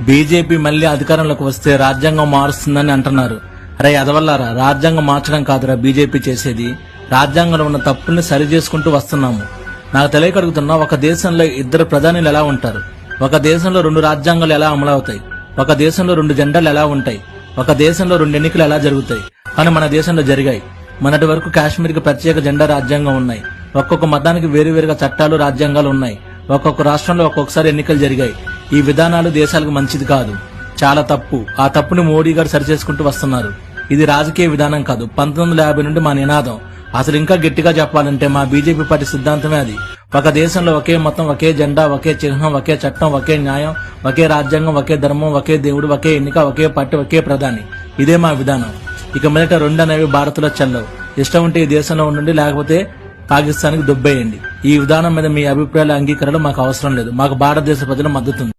BJP మళ్ళీ అధికారంలోకి వస్తే రాజ్యాంగం మారుస్తుందని అంటున్నారు. అరే అదవల్లారా రాజ్యాంగం మార్చడం కాదురా బీజేపీ చేసేది. రాజ్యాంగంలో ఉన్న తప్పుల్ని సరి చేసుకుంటూ వస్తున్నాము. నాకు తెలియకడుగుతున్నా ఒక దేశంలో ఇద్దరు ప్రధానులు ఎలా ఉంటారు? ఒక దేశంలో రెండు రాజ్యాంగాలు ఎలా అమలవుతాయి? ఒక దేశంలో రెండు జెండాలు ఎలా ఉంటాయి? ఒక దేశంలో రెండు ఎన్నికలు ఎలా జరుగుతాయి? కానీ మన దేశంలో జరిగాయి. మొన్నటి వరకు కాశ్మీర్కి ప్రత్యేక జెండా రాజ్యాంగం ఉన్నాయి. ఒక్కొక్క మతానికి వేరువేరుగా చట్టాలు రాజ్యాంగాలు ఉన్నాయి. ఒక్కొక్క రాష్ట్రంలో ఒక్కొక్కసారి ఎన్నికలు జరిగాయి. ఈ విధానాలు దేశాలకు మంచిది కాదు. చాలా తప్పు. ఆ తప్పుని మోడీ గారు సరిచేసుకుంటూ వస్తున్నారు. ఇది రాజకీయ విధానం కాదు. పంతొమ్మిది వందల యాభై నుండి మా నినాదం. అసలు ఇంకా గట్టిగా చెప్పాలంటే మా బీజేపీ పార్టీ సిద్ధాంతమే అది. ఒక దేశంలో ఒకే మతం ఒకే జెండా ఒకే చిహ్నం ఒకే చట్టం ఒకే న్యాయం ఒకే రాజ్యాంగం ఒకే ధర్మం ఒకే దేవుడు ఒకే ఎన్నిక ఒకే పార్టీ ఒకే ప్రధాని. ఇదే మా విధానం. ఇక మొదట రెండు అనేవి భారత్లో చెల్లవు. ఇష్టం ఉంటే ఈ దేశంలో ఉండండి లేకపోతే పాకిస్తాన్కి దుబ్బేయండి. ఈ విధానం మీద మీ అభిప్రాయాల అంగీకరణ మాకు అవసరం లేదు. మాకు భారతదేశ ప్రజల మద్దతు ఉంది.